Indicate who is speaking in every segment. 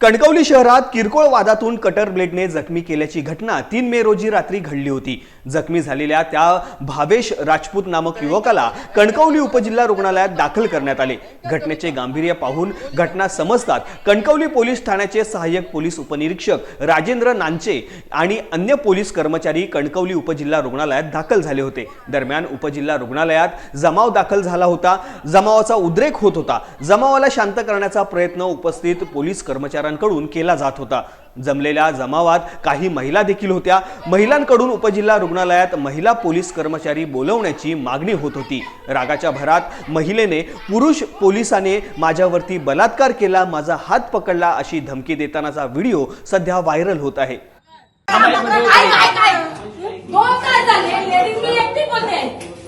Speaker 1: कणकवली शहरात किरकोळ वादातून कटर ब्लेडने जखमी केल्याची घटना तीन मे रोजी रात्री घडली होती. जखमी झालेल्या त्या भावेश राजपूत नामक युवकाला कणकवली उपजिल्हा रुग्णालयात दाखल करण्यात आले. घटनेचे गांभीर्य पाहून घटना समजतात. कणकवली पोलीस ठाण्याचे सहाय्यक पोलीस उपनिरीक्षक राजेंद्र नांचे आणि अन्य पोलीस कर्मचारी कणकवली उपजिल्हा रुग्णालयात दाखल झाले होते. दरम्यान उपजिल्हा रुग्णालयात जमाव दाखल झाला होता. जमावाचा उद्रेक होत होता. जमावाला शांत करण्याचा प्रयत्न उपस्थित पोलीस कर्मचाऱ्यांकडून केला जात होता जमलेल्या जमावात काही महिला देखील होत्या महिलांकडून उपजिल्हा रुग्णालयात महिला पोलीस कर्मचारी बोलवण्याची मागणी होत होती रागाच्या भरात महिलेने पुरुष पोलिसाने माझ्यावरती बलात्कार केला माझा हात पकडला अशी धमकी देतानाचा व्हिडिओ सध्या व्हायरल होत आहे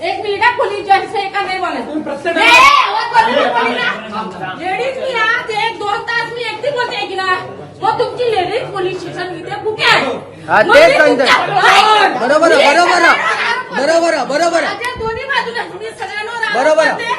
Speaker 2: एक मिनिट पोलीस जॉईन एका नाही बोलत लेडीज मी आज एक दोन तास मी एकटी बोलते की ना मग तुमची लेडीज पोलीस स्टेशन इथे कुठे आहे
Speaker 3: हा,
Speaker 2: मग
Speaker 3: तेच
Speaker 2: मी
Speaker 3: सांगतोय.
Speaker 2: तुमच्या-
Speaker 3: बरोबर आहे,
Speaker 2: मी
Speaker 3: बरोबर आहे.
Speaker 2: सगळ्यांना-
Speaker 3: बरोबर आहे, बरोबर आहे.
Speaker 2: माझ्या दोन्ही बाजूला मी सगळ्यांवर
Speaker 3: बरोबर आहे.